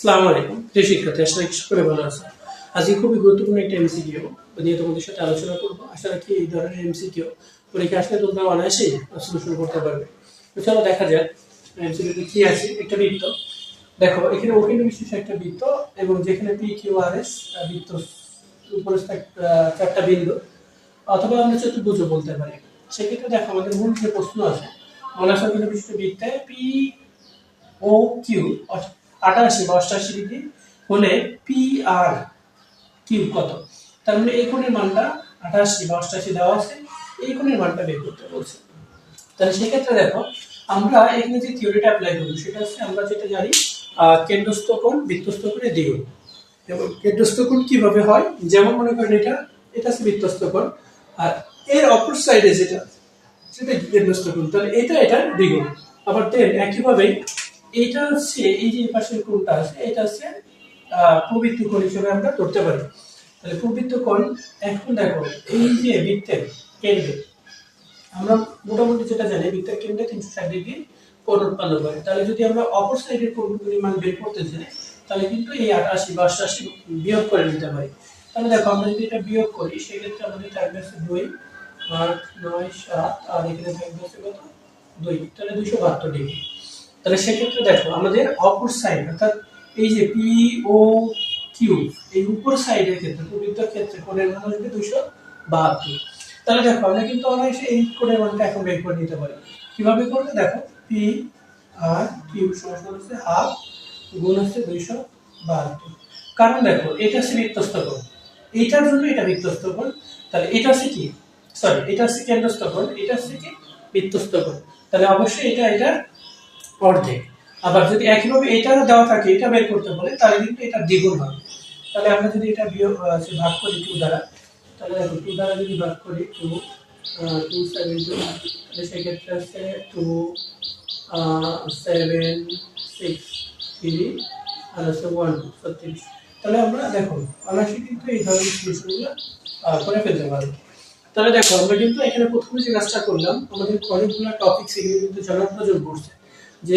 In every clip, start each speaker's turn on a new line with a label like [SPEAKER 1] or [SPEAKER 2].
[SPEAKER 1] আসসালামু আলাইকুম। প্রিয় শিক্ষার্থী, আশা রাখি সকলে ভালো আছে আজকে খুবই গুরুত্বপূর্ণ একটা এমসিকিউ নিয়ে তোমাদের সাথে আলোচনা করব। আশা রাখি এই ধরনের এমসিকিউ পরীক্ষা আসলে তোমরা অনায়াসেই সলিউশন করতে পারবে। তো চলো দেখা যাক এমসিকিউতে কি আছে। একটা বৃত্ত। দেখো, এখানে ওখানে বিশেষ একটা বৃত্ত এবং যেখানে পি কিউ আর এস বৃত্ত উপরে চারটা বিন্দু। অথবা আমরা চতুর্ভুজও বলতে পারি। সেক্ষেত্রে দেখো, আমাদের মূল যে প্রশ্ন আছে মলাসন বিশিষ্ট বৃত্তে পি ও কিউ আটাশি বা অষ্টাশি ডিগ্রি হলে পি আর কিউ কত? তার মানে এই কোণের মানটা আটাশি বা অষ্টাশি দেওয়া আছে, এই কোণের মানটা বের করতে বলছে। তাহলে সেক্ষেত্রে দেখো, আমরা এখানে যে থিওরিটা অ্যাপ্লাই করব, সেটা হচ্ছে আমরা যেটা জানি কেন্দ্রস্থ কোণ, বৃত্তস্থ কোণে এবং কেন্দ্রস্থ কোণ কীভাবে হয়? যেমন মনে করেন এটা এটা হচ্ছে বৃত্তস্থ কোণ। আর এর অপর সাইডে যেটা, সেটা কেন্দ্রস্থ কোণ। তাহলে এটা এটা দ্বিগুণ। আবার তেল একইভাবে এইটা হচ্ছে, এই যে পাশের কোণটা আছে, এটা হচ্ছে প্রবৃত্ত কোণ হিসেবে আমরা ধরতে পারি। তাহলে প্রবৃত্ত কোণ, এখন দেখো, এই যে বৃত্তের কেন্দ্রে, আমরা মোটামুটি যেটা জানি, বৃত্তের কেন্দ্রে তিনশো ষাট ডিগ্রি কোণ উৎপন্ন করে। তাহলে যদি আমরা অপর সাইডের কোণগুলির মান বের করতে চাই তাহলে কিন্তু এই আটাশি বা অষ্টাশি বিয়োগ করে নিতে পারি। তাহলে দেখো, আমরা যদি এটা বিয়োগ করি, সেক্ষেত্রে আমাদের থাকবে হচ্ছে দুই আট নয় সাত, আর এখানে থাকবে হচ্ছে কত? দুই। তাহলে দুইশো বাহাত্তর ডিগ্রি। তাহলে সেক্ষেত্রে দেখো আমাদের অপর সাইড অর্থাৎ এই যে পি ও কিউ এই উপর সাইডের ক্ষেত্রে প্রবৃত্তর ক্ষেত্রে কোণের মান আসবে দুইশো বাহাত্তর। তাহলে দেখো আমরা কিন্তু অনায়াসে এই কোণের মানটা এখন বের করে নিতে পারি। কীভাবে করবে? দেখো পি আর কিউ সমান হচ্ছে হাফ গুণ হচ্ছে দুইশো বাহাত্তর। কারণ দেখো এটা হচ্ছে বৃত্তস্থ কোণ। এইটার জন্য এটা বৃত্তস্থ কোণ। তাহলে এটা হচ্ছে কি? সরি এটা হচ্ছে কেন্দ্রস্থ কোণ, এটা হচ্ছে কি? বৃত্তস্থ কোণ। তাহলে অবশ্যই এটা এটার অর্ধেক আবার যদি একইভাবে এটা দেওয়া থাকে, এটা বের করতে বলে তাহলে কিন্তু এটা দ্বিগুণ হবে। তাহলে আমরা যদি এটা বিয়োগ ভাগ করি টু দ্বারা, তাহলে দেখো টু দ্বারা যদি ভাগ করি টু টু সেভেন টু তাহলে সেক্ষেত্রে হচ্ছে টু সেভেন সিক্স থ্রি আর হচ্ছে ওয়ান ছত্রিশ। তাহলে আমরা দেখো অনায়াসে কিন্তু এই ধরনের সলিউশনগুলো করে ফেলতে পারব। তাহলে দেখো, আমরা কিন্তু এখানে প্রথমে যে কাজটা করলাম, আমাদের অনেকগুলো টপিক সেগুলো কিন্তু জানার প্রয়োজন পড়ছে যে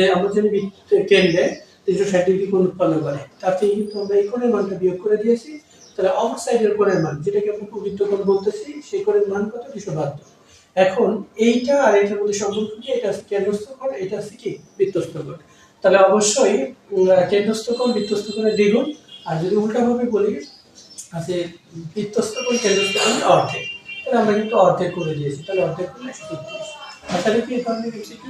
[SPEAKER 1] বৃত্ত কেন্দ্রে তিনশো ষাট ডিগ্রি উৎপন্ন করে। তার থেকে কিন্তু আমরা এই কোণের মানটা বিয়োগ করে দিয়েছি। তাহলে অপর সাইডের কোণের মান, যেটাকে আমরা প্রবৃত্ত কোণ বলতেছি, সেই কোণের মান কত? দুশো বাহাত্তর। এখন এইটা আর এইটার মধ্যে সম্পর্ক কি? এটা কেন্দ্রস্থ কোণ এটা হচ্ছে কি? বৃত্তস্থ কোণ তাহলে অবশ্যই কেন্দ্রস্থ কোণ বৃত্তস্থ কোণের দ্বিগুণ। আর যদি উল্টাভাবে বলি, আছে বৃত্তস্থ কোণ কেন্দ্রস্থ কোণ অর্ধেক। তাহলে আমরা কিন্তু অর্ধেক করে দিয়েছি। তাহলে অর্ধেক করলে তেত্রিশ আশা রাখি এই ধরনের MCQ